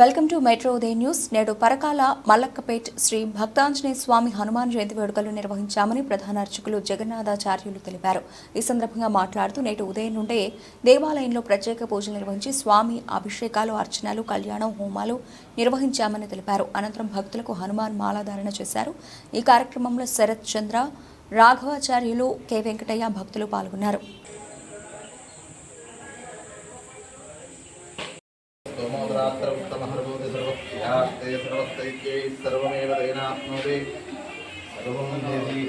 Welcome to metro Udaya news. నేడు పరకాల మల్లక్కపేట్ శ్రీ భక్తాంజనేయ స్వామి హనుమాన్ జయంతి వేడుకలు నిర్వహించామని ప్రధాన అర్చకులు జగన్నాథాచార్యులు తెలిపారు. ఈ సందర్భంగా మాట్లాడుతూ నేటి ఉదయం నుండే దేవాలయంలో ప్రత్యేక పూజలు నిర్వహించి స్వామి అభిషేకాలు అర్చనలు కళ్యాణం హోమాలు నిర్వహించామని తెలిపారు. అనంతరం భక్తులకు హనుమాన్ మాలాధారణ చేశారు. ఈ కార్యక్రమంలో శరత్ చంద్ర రాఘవాచార్యులు కె. వెంకటయ్య భక్తులు పాల్గొన్నారు. సోమరాత్ర सर्वस्यास्ते सर्वस्तैत्यै सर्वमेव तेनाप्नोति सर्वं देवी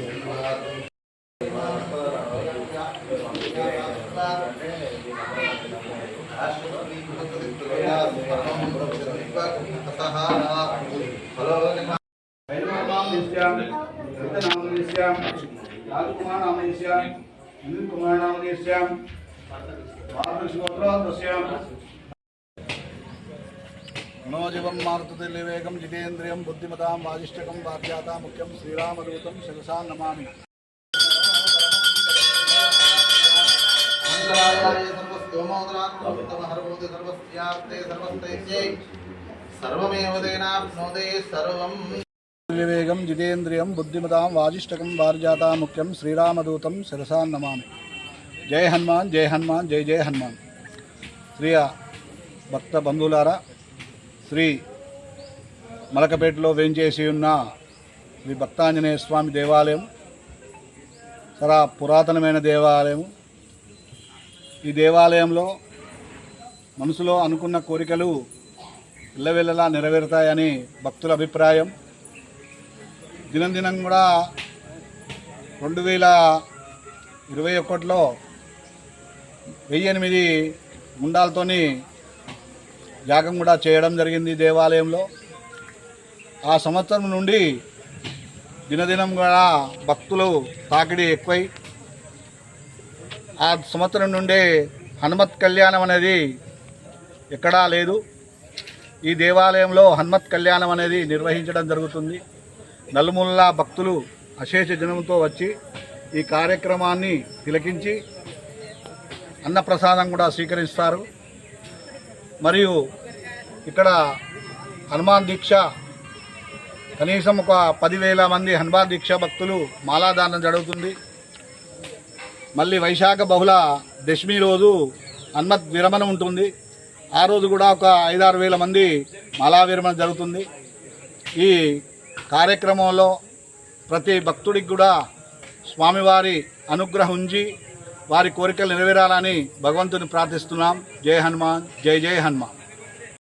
नामनिश्याम नामनिश्याम राजकुमार మనోజవం మారుతుదివేగం జితేంద్రియం బుద్ధిమతాం వాజిష్టకం వాధ్యాత ముఖ్యం శ్రీరామదూతం శిరసాన్ నమామి వివేగం జితేంద్రియం బుద్ధిమతాం వాజిష్టకం వార్జాత ముఖ్యం శ్రీరామదూతం శిరసాన్ నమామి జయ హనుమాన్ జయ హనుమాన్ జయ జయ హనుమాన్ ప్రియ భక్త బంధువులారా శ్రీ మలకపేటలో వేంచేసి ఉన్న శ్రీ భక్తాంజనేయ స్వామి దేవాలయం చాలా పురాతనమైన దేవాలయం. ఈ దేవాలయంలో మనసులో అనుకున్న కోరికలు ఇళ్ళవెళ్ళలా నెరవేరుతాయని భక్తుల అభిప్రాయం. దినం కూడా రెండు వేల ఇరవై ఒకటిలో వెయ్యి ఎనిమిది గుండాలతోని యాగం కూడా చేయడం జరిగింది దేవాలయంలో. ఆ సంవత్సరం నుండి దినదినం కూడా భక్తులు తాకిడి ఎక్కువై ఆ సంవత్సరం నుండే హనుమత్ కళ్యాణం అనేది ఎక్కడా లేదు. ఈ దేవాలయంలో హనుమత్ కళ్యాణం అనేది నిర్వహించడం జరుగుతుంది. నలుమూలలా భక్తులు అశేష జనంతో వచ్చి ఈ కార్యక్రమాన్ని తిలకించి అన్నప్రసాదం కూడా స్వీకరిస్తారు. మరియు ఇక్కడ హనుమాన్ దీక్ష కనీసం ఒక పదివేల మంది హనుమాన్ దీక్ష భక్తులు మాలాదానం జరుగుతుంది. మళ్ళీ వైశాఖ బహుళ దశమి రోజు హనుమత్ విరమణ ఉంటుంది. ఆ రోజు కూడా ఒక ఐదారు వేల మంది మాలా విరమణ జరుగుతుంది. ఈ కార్యక్రమంలో ప్రతి భక్తుడికి కూడా స్వామివారి అనుగ్రహం ఉంచి వారి కోరికలు నెరవేరాలని భగవంతుని ప్రార్థిస్తున్నాం. జై హనుమాన్ జై జై హనుమాన్.